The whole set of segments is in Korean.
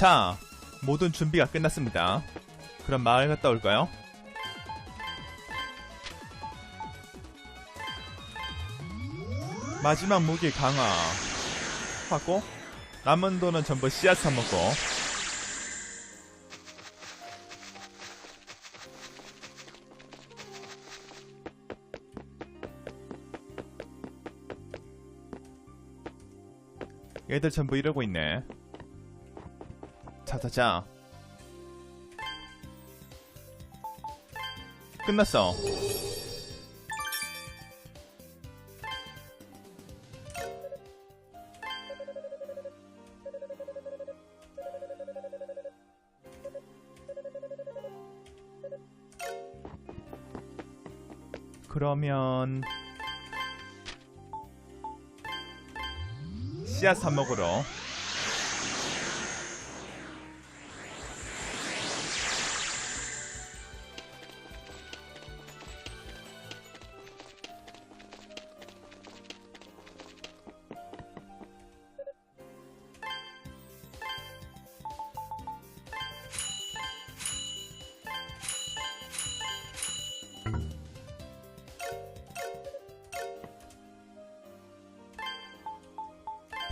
자, 모든 준비가 끝났습니다. 그럼 마을 갔다 올까요? 마지막 무기 강화 하고 남은 돈은 전부 씨앗 사먹고 얘들 전부 이러고 있네 자자자. 끝났어. 그러면 씨앗 사 먹으러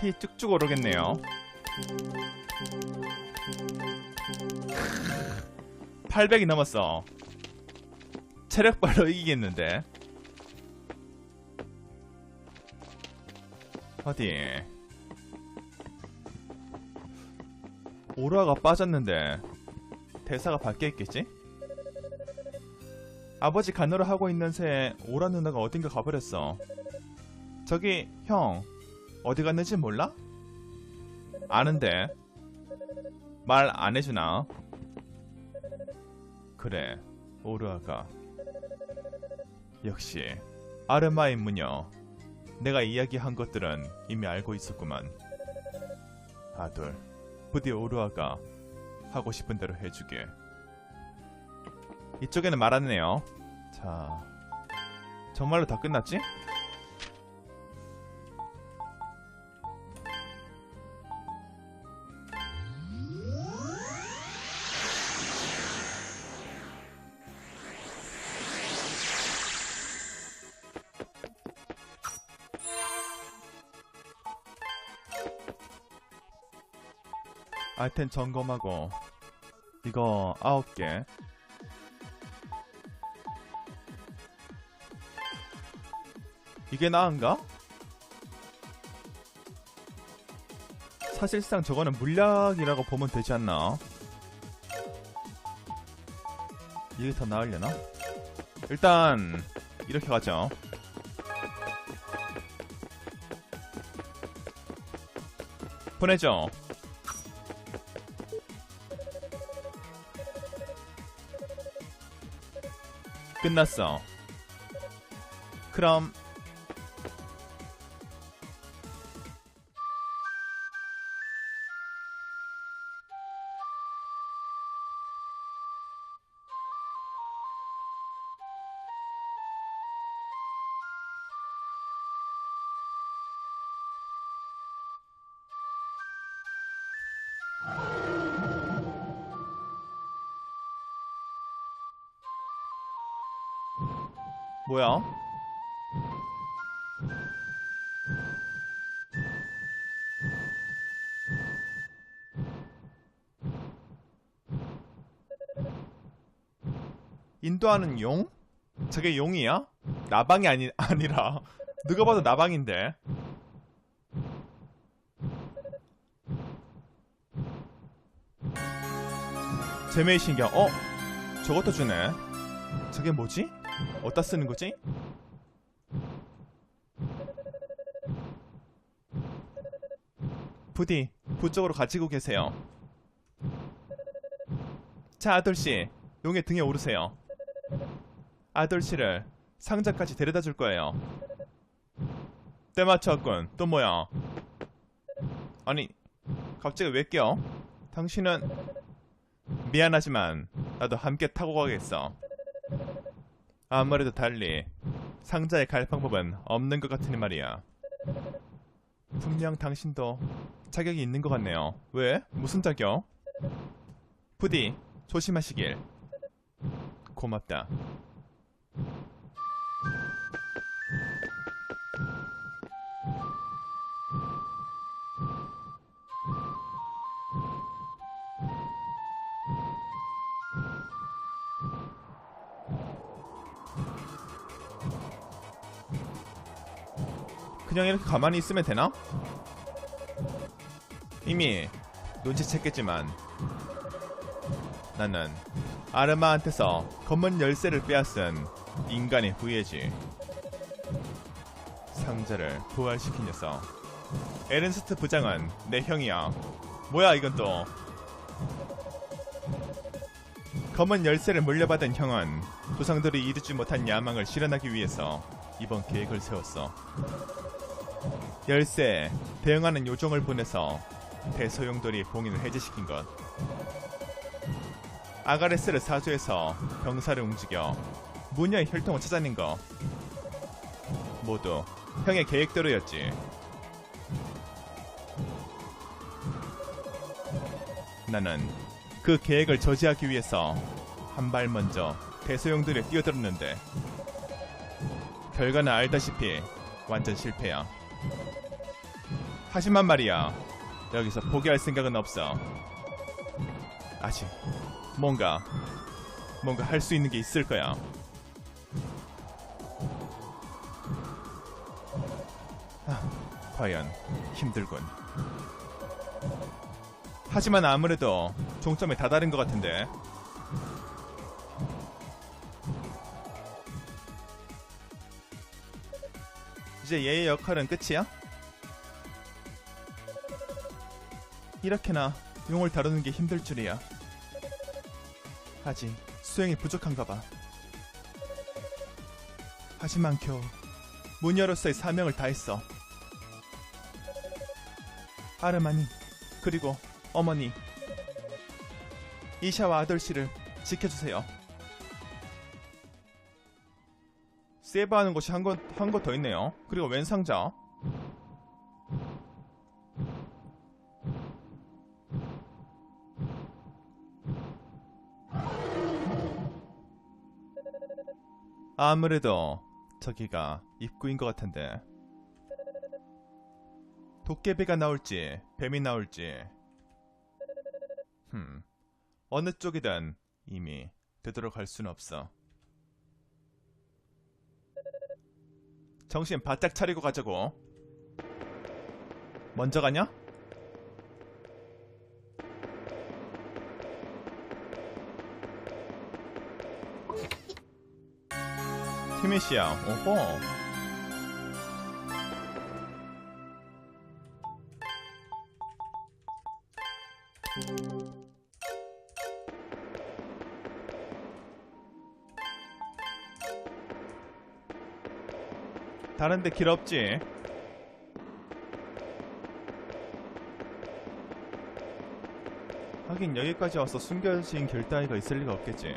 피 쭉쭉 오르겠네요. 800이 넘었어. 체력발로 이기겠는데. 어디? 오라가 빠졌는데 대사가 바뀌어 있겠지? 아버지 간호를 하고 있는 새에 오라 누나가 어딘가 가버렸어. 저기 형 어디 갔는지 몰라? 아는데 말 안 해주나? 그래 오르아가 역시 아르마의 무녀 내가 이야기한 것들은 이미 알고 있었구만 아돌 부디 오르아가 하고 싶은 대로 해주게 이쪽에는 말았네요 자 정말로 다 끝났지? 아이템 점검하고 이거 아홉 개 이게 나은가? 사실상 저거는 물약이라고 보면 되지 않나? 이게 더 나으려나? 일단 이렇게 가죠 보내죠 끝났어. 그럼 뭐야? 인도하는 용? 저게 용이야? 나방이 아니, 아니라 누가 봐도 나방인데 제메이 신경 어? 저것도 주네 저게 뭐지? 어디다 쓰는 거지? 부디 부쪽으로 가지고 계세요. 자, 아돌씨. 용의 등에 오르세요. 아돌씨를 상자까지 데려다 줄 거예요. 때 맞췄군. 또 뭐야? 아니, 갑자기 왜 껴? 당신은 미안하지만 나도 함께 타고 가겠어. 아무래도 달리 상자에 갈 방법은 없는 것 같으니 말이야. 분명 당신도 자격이 있는 것 같네요. 왜? 무슨 자격? 부디 조심하시길. 고맙다. 그냥 이렇게 가만히 있으면 되나? 이미 눈치챘겠지만 나는 아르마한테서 검은 열쇠를 빼앗은 인간의 후예지. 상자를 부활시킨 녀석. 에른스트 부장은 내 형이야. 뭐야 이건 또. 검은 열쇠를 물려받은 형은 부상들이 이루지 못한 야망을 실현하기 위해서 이번 계획을 세웠어. 열쇠 대응하는 요정을 보내서 대소용돌이 봉인을 해제시킨 것. 아가레스를 사수해서 병사를 움직여 무녀의 혈통을 찾아낸 거. 모두 형의 계획대로였지. 나는 그 계획을 저지하기 위해서 한 발 먼저 대소용들에 뛰어들었는데 결과는 알다시피 완전 실패야. 하지만 말이야 여기서 포기할 생각은 없어. 아직 뭔가 뭔가 할 수 있는 게 있을 거야. 아, 과연 힘들군. 하지만 아무래도 종점에 다다른 것 같은데. 이제 얘의 역할은 끝이야? 이렇게나 용을 다루는 게 힘들 줄이야. 아직 수행이 부족한가 봐. 하지만 겨우 무녀로서의 사명을 다했어. 아르마니 그리고 어머니 이샤와 아돌씨를 지켜주세요. 세이브하는 곳이 한곳한곳더 있네요. 그리고 왼 상자. 아무래도 저기가 입구인 것 같은데 도깨비가 나올지 뱀이 나올지 흠 어느 쪽이든 이미 할 수는 없어 정신 바짝 차리고 가자고 먼저 가냐? 티미시야 오호 다른데 길 없지? 하긴 여기까지 와서 숨겨진 길 따위가 있을 리가 없겠지.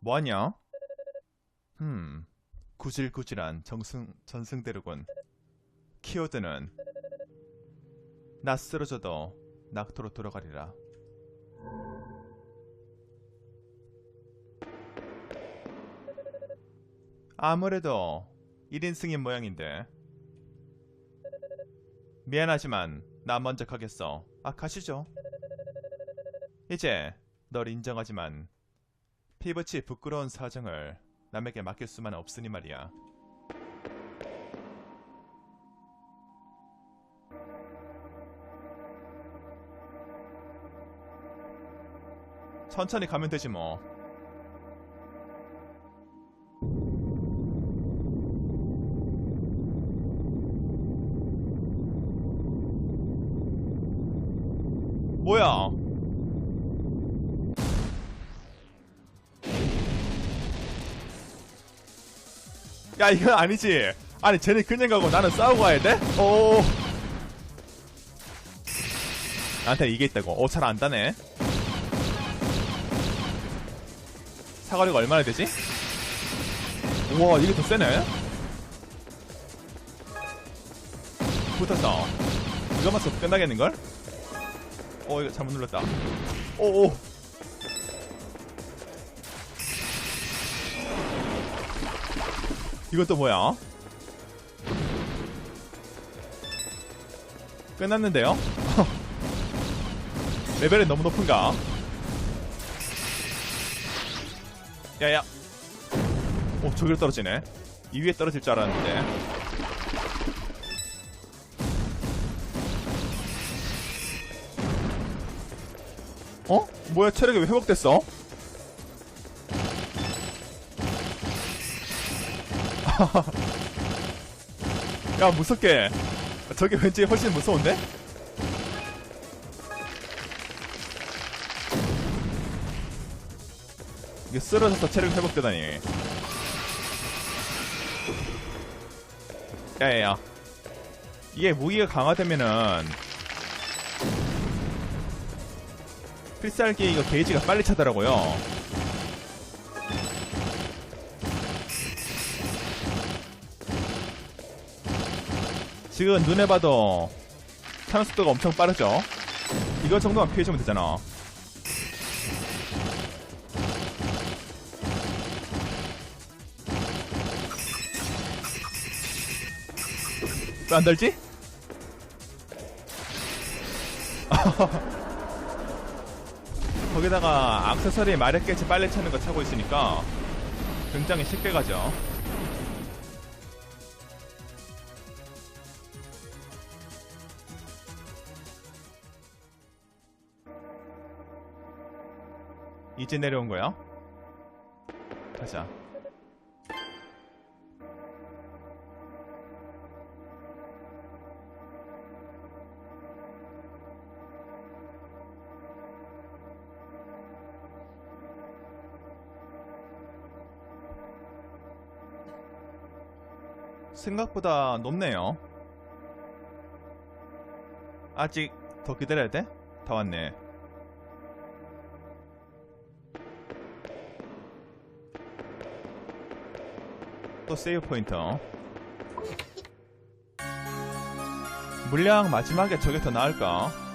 뭐하냐? 흠, 구질구질한 정승, 전승대로군. 키워드는 나 쓰러져도 낙토로 돌아가리라. 아무래도 1인승인 모양인데. 미안하지만 나 먼저 가겠어. 아 가시죠. 이제 널 인정하지만 피부치 부끄러운 사정을 남에게 맡길 수만 없으니 말이야. 천천히 가면 되지 뭐. 뭐야? 야 이건 아니지. 아니 쟤네 그냥 가고 나는 싸우고 가야 돼? 오. 나한테 이게 있다고. 오잘 안다네. 사거리가 얼마나 되지? 우와 이게 더 세네 붙었어 이거만 써도 끝나겠는걸? 어 이거 잘못 눌렀다 오오 이것도 뭐야? 끝났는데요? 레벨이 너무 높은가? 야야 오 저기로 떨어지네 이 위에 떨어질 줄 알았는데 어? 뭐야 체력이 왜 회복됐어? 야 무섭게 저게 왠지 훨씬 무서운데? 이게 쓰러져서 체력 회복되다니. 야야야. 이게 무기가 강화되면은 필살기 이거 게이지가 빨리 차더라고요. 지금 눈에 봐도 차는 속도가 엄청 빠르죠? 이거 정도만 피해주면 되잖아 왜 안 달지? 거기다가 악세서리 마력게지 빨래 차는 거 차고 있으니까 굉장히 쉽게 가죠. 이제 내려온 거야? 가자. 생각보다 높네요. 아직 더 기다려야 돼? 다 왔네. 또 세이브 포인트. 물량 마지막에 저게 더 나을까?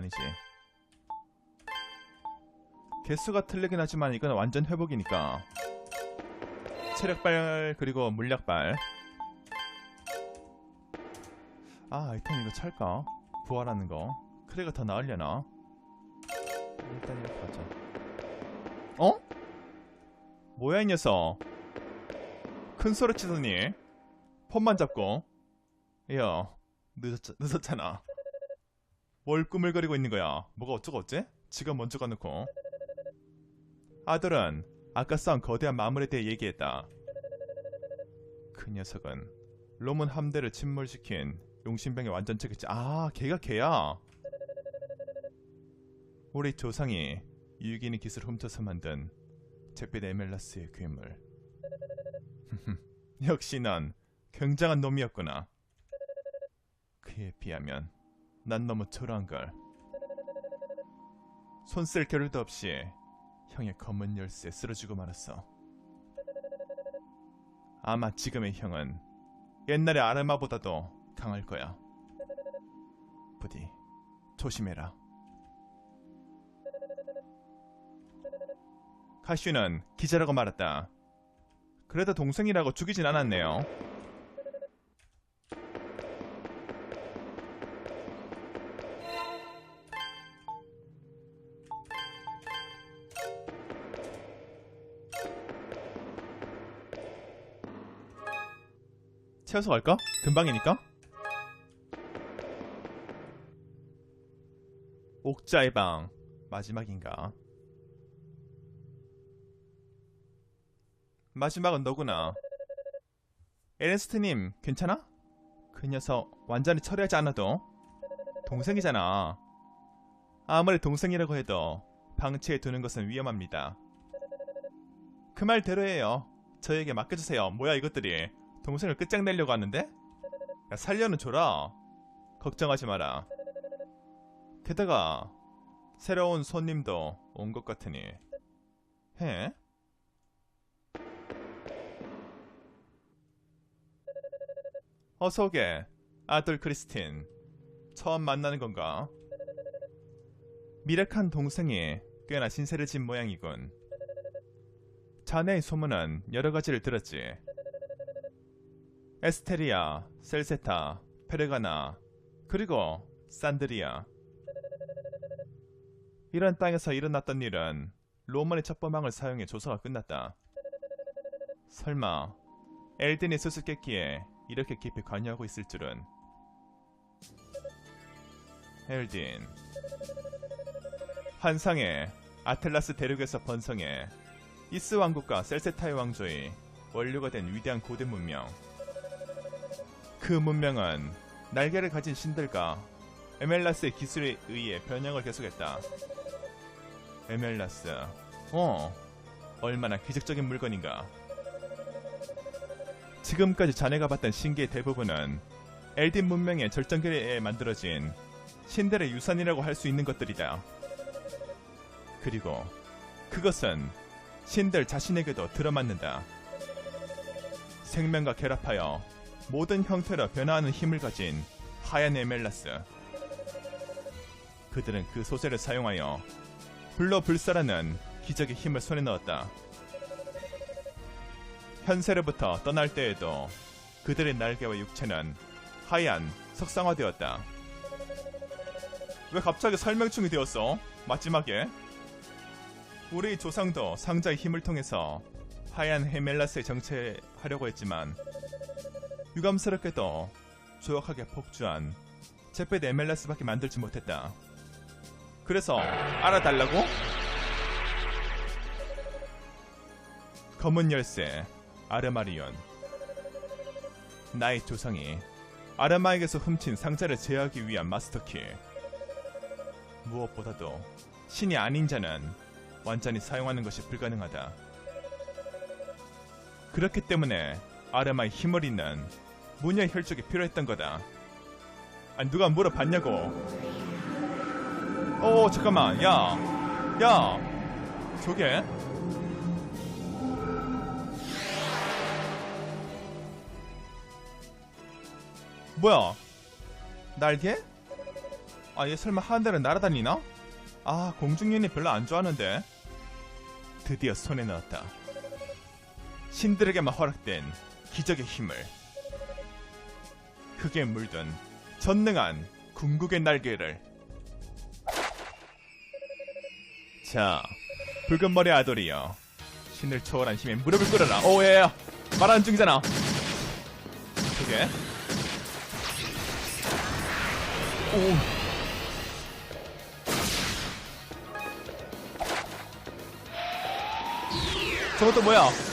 아니지. 개수가 틀리긴 하지만 이건 완전 회복이니까. 체력발 그리고 물약발. 아 아이템 이거 찰까? 부활하는 거. 크레가 더 나으려나? 일단 이렇게 하자. 어? 뭐야 이 녀석? 큰 소리 치더니 폰만 잡고. 야 늦었, 늦었잖아. 뭘 꾸물거리고 있는 거야? 뭐가 어쩌고 어째? 지가 먼저 가놓고. 아들은 아까 싸운 거대한 마물에 대해 얘기했다. 그 녀석은 로몬 함대를 침몰시킨 용신병의 완전체겠지. 아, 걔가 걔야. 우리 조상이 유기인의 기술을 훔쳐서 만든 잿빛 에멜라스의 괴물. 역시 넌 굉장한 놈이었구나. 그에 비하면 난 너무 초라한 걸. 손 쓸 겨를도 없이 형의 검은 열쇠 쓰러지고 말았어. 아마 지금의 형은 옛날의 아르마보다도 강할 거야. 부디 조심해라. 카슈는 기자라고 말했다. 그래도 동생이라고 죽이진 않았네요. 채워서 갈까? 금방이니까? 옥자의 방 마지막인가? 마지막은 너구나. 에렌스트님 괜찮아? 그 녀석 완전히 처리하지 않아도 동생이잖아. 아무리 동생이라고 해도 방치해 두는 것은 위험합니다. 그 말대로예요. 저에게 맡겨주세요. 뭐야 이것들이 동생을 끝장내려고 하는데? 야, 살려는 줘라. 걱정하지 마라. 게다가 새로운 손님도 온 것 같으니 해? 어서 오게 아들 크리스틴 처음 만나는 건가? 미력한 동생이 꽤나 신세를 진 모양이군 자네의 소문은 여러 가지를 들었지 에스테리아, 셀세타, 페르가나, 그리고 산드리아. 이런 땅에서 일어났던 일은 로만의 첩보망을 사용해 조사가 끝났다. 설마 엘든이 수수께끼에 이렇게 깊이 관여하고 있을 줄은. 엘딘. 환상의 아틀라스 대륙에서 번성해 이스 왕국과 셀세타의 왕조의 원료가 된 위대한 고대 문명. 그 문명은 날개를 가진 신들과 에멜라스의 기술에 의해 변형을 계속했다. 에멜라스. 어, 얼마나 기적적인 물건인가. 지금까지 자네가 봤던 신기의 대부분은 엘딘 문명의 절정기에 의해 만들어진 신들의 유산이라고 할 수 있는 것들이다. 그리고 그것은 신들 자신에게도 들어맞는다. 생명과 결합하여 모든 형태로 변화하는 힘을 가진 하얀 에멜라스. 그들은 그 소재를 사용하여 불로 불사라는 기적의 힘을 손에 넣었다. 현세로부터 떠날 때에도 그들의 날개와 육체는 하얀 석상화되었다. 왜 갑자기 설명충이 되었어? 마지막에? 우리 조상도 상자의 힘을 통해서 하얀 헤멜라스에 정체하려고 했지만 유감스럽게 도 조약하게 폭주한 제페드 에멜라스밖에 만들지 못했다. 그래서 알아달라고? 검은 열쇠 아르마리온 나의 조상이 아르마에게서 훔친 상자를 제어하기 위한 마스터키 무엇보다도 신이 아닌 자는 완전히 사용하는 것이 불가능하다. 그렇기 때문에 아르마의 힘을 잇는 무녀의 혈족이 필요했던 거다. 아니 누가 물어봤냐고. 어 잠깐만 야. 야. 저게? 뭐야? 날개? 아 얘 설마 하늘을 날아다니나? 아 공중연이 별로 안 좋아하는데 드디어 손에 넣었다 신들에게만 허락된 기적의 힘을. 흙에 물든 전능한 궁극의 날개를. 자 붉은 머리 아돌이여. 신을 초월한 힘에 무릎을 꿇어라. 오예야 말하는 중이잖아. 저게 오. 저것도 뭐야?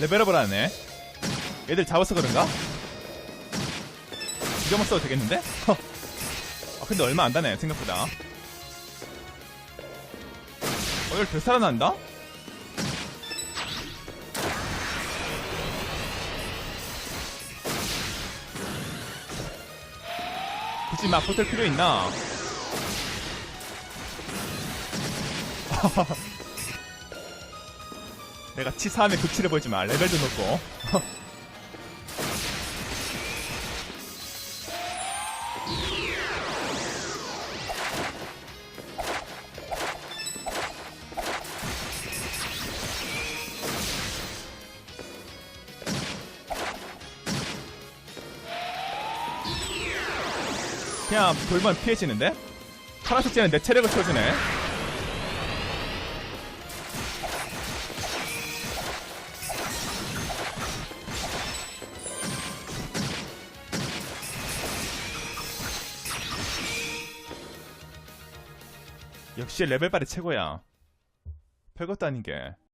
레벨업을 하네. 얘들 잡아서 그런가? 이거만 써도 되겠는데? 허. 아, 근데 얼마 안 다네, 생각보다. 어, 이걸 되살아난다? 굳이 막 붙을 필요 있나? 내가 치사함에 극치를 보이지 마. 레벨도 높고. 그냥 돌면 피해지는데? 파란색 쟤는 내 체력을 쳐주네. 역시 레벨발이 최고야. 별것도 아닌 게